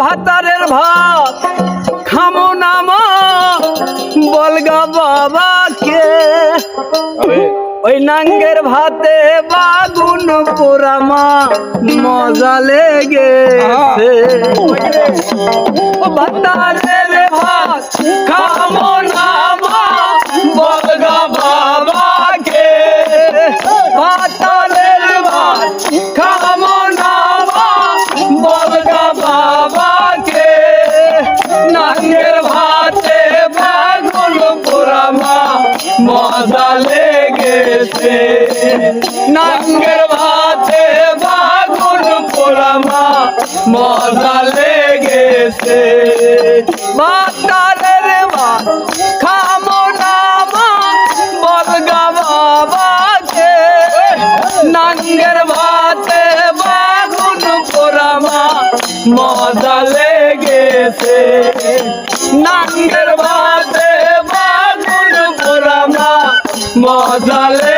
ভাতারের ভাত খামো নাম বলগা বাবাকে। ওই নাঙ্গের ভাতে বাগুন পোড়ামা মজা লেগে ভাতারের ভাত খামো নাঙ্গের ভাতে বাগুন পোড়ামা, মজা লেগেছে। ভাতারের ভাত খামো নামা বলগা বাবাকে নাঙ্গের ভাতে বাগুন পোড়ামা, মজা লেগেছে। নাঙ্গের ভাতে বাগুন পোড়ামা, মজা লেগেছে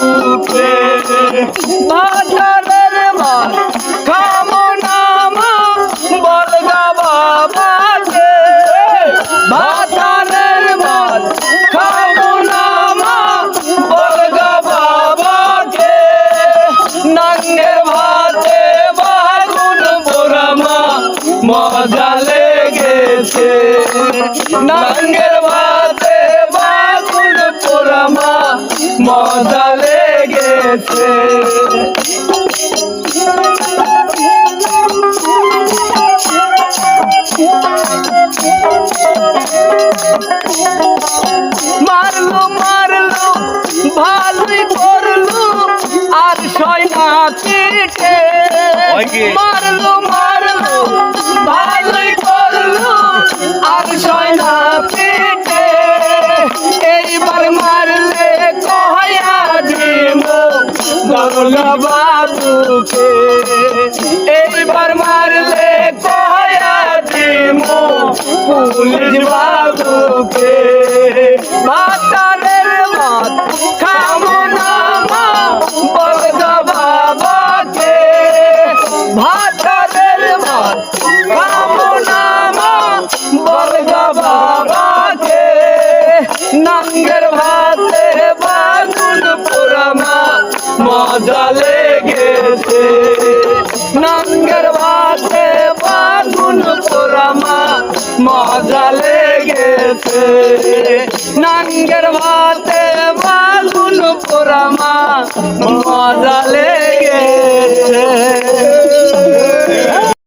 বাবুকে ভাতারের মার খামো নামা বলগা বাবাকে ভাতারের মার খামো নামা বলগা বাবাকে নাঙ্গের ভাতে বাগুন বোরামা মজা লেগেছে। নাঙ্গের ভাতে লেগেছে মারলো মারলো ভালোই করল আর সয়না পিঠে মারলো মারলো ভালোই বাবুকে এইবার মারলে কয়া দিব পুলিশ বাবুকে। ভাতারের মাত খামো নামা বলগা বাবাকে। ভাতারের মাত খামো নামা বলগা বাবাকে। নাঙ্গের মজা লেগেছে নাঙ্গের ভাতে বাগুন পোড়ামা মজা লেগেছে নাঙ্গের ভাতে বাগুন পোড়ামা মজা লেগেছে